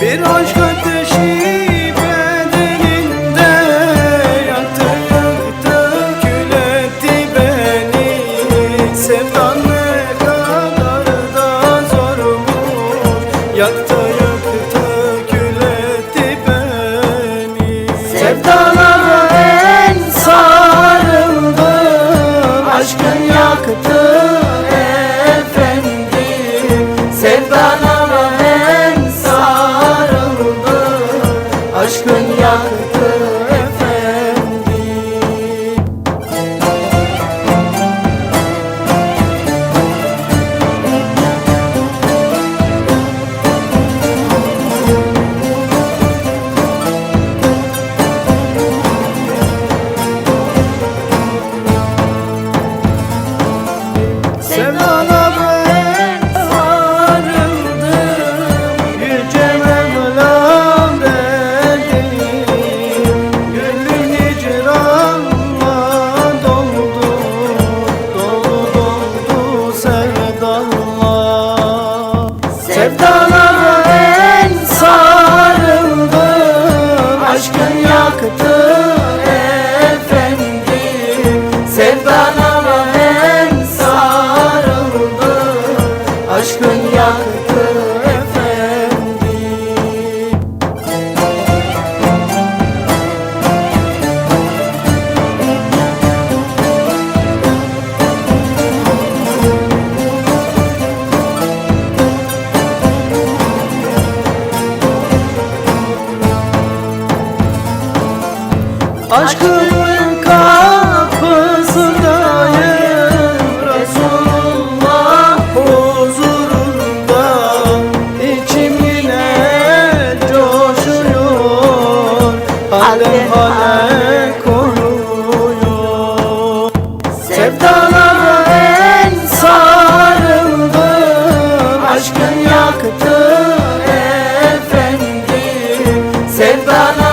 Bir aşk ateşi bedenimde Yaktı yaktı kül beni. Sevdan Yaktı efendim. Sevdana ben sarıldım Aşkın yaktı Aşkımın kapısındayım. Resulullah huzurunda İçim yine coşuyor. Alem hale konuyor. Sevdalara en sarıldım. Aşkın yaktı efendim. Sevdalara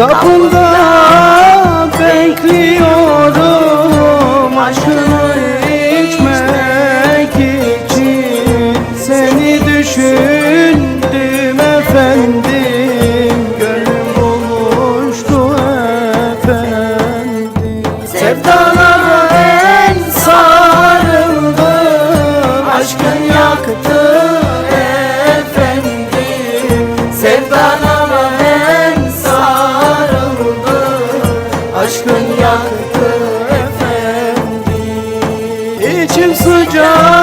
Kapında bekliyorum aşkını içmek için. Seni düşündüm efendim. Gönlüm bulmuştu efendim. Sevdalara en sarıldım Aşkın yaktı efendim. Sevdalara yaktı efendim İçim sıcak